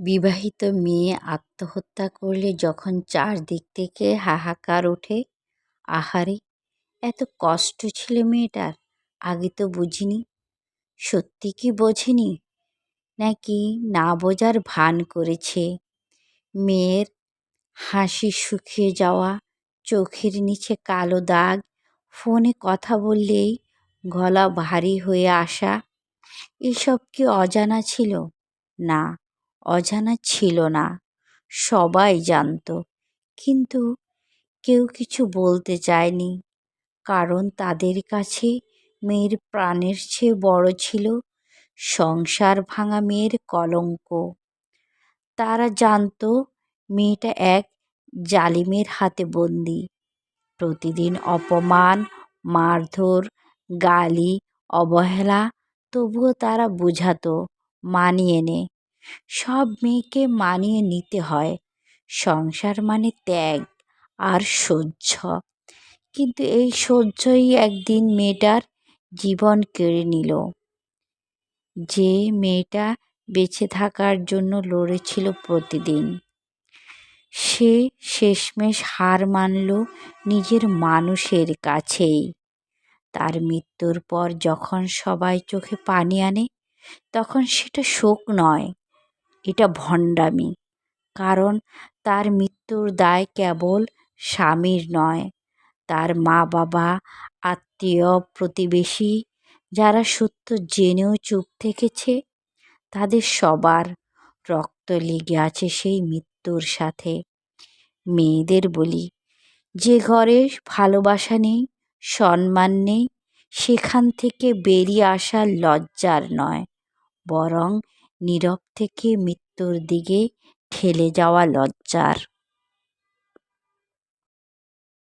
বিবাহিত মেয়ে আত্মহত্যা করলে যখন চারদিক থেকে হাহাকার ওঠে, আহারে, এত কষ্ট ছিল মেয়েটার, আগে তো বুঝিনি। সত্যি কি বোঝেনি? নাকি না বোঝার ভান করেছে? মেয়ের হাসি শুকিয়ে যাওয়া, চোখের নিচে কালো দাগ, ফোনে কথা বললেই গলা ভারী হয়ে আসা, এসব কি অজানা ছিল? না। অজানা ছিল না। সবাই জানত। কিন্তু কেউ কিছু বলতে চায়নি। কারণ তাদের কাছে মেয়ের প্রাণের চেয়ে বড় ছিল সংসার ভাঙা মেয়ের কলঙ্ক। তারা জানত মেয়েটা এক জালিমের হাতে বন্দি। প্রতিদিন অপমান, মারধর, গালি, অবহেলা তবুও তারা বুঝাতো, মানিয়ে নে। সব মেয়েকে মানিয়ে নিতে হয়। সংসার মানে ত্যাগ আর সহ্য। কিন্তু এই সহ্যই একদিন মেয়েটার জীবন কেড়ে নিল। যে মেয়েটা বেঁচে থাকার জন্য লড়েছিল প্রতিদিন, সে শেষমেশ হার মানল নিজের মানুষের কাছেই। তার মৃত্যুর পর যখন সবাই চোখে পানি আনে, তখন সেটা শোক নয়। এটা ভণ্ডামি। কারণ তার মৃত্যুর দায় কেবল স্বামীর নয়, তার মা বাবা আত্মীয়, প্রতিবেশী যারা সত্য জেনেও চুপ থেকেছে, তাদের সবার রক্ত লেগে আছে সেই মৃত্যুর সাথে। মেয়েদের বলি, যে ঘরে ভালোবাসা নেই, সম্মান নেই, সেখান থেকে বেরিয়ে আসা লজ্জার নয়, বরং নীরব থেকে মৃত্যুর দিকে ঠেলে যাওয়া লজ্জার।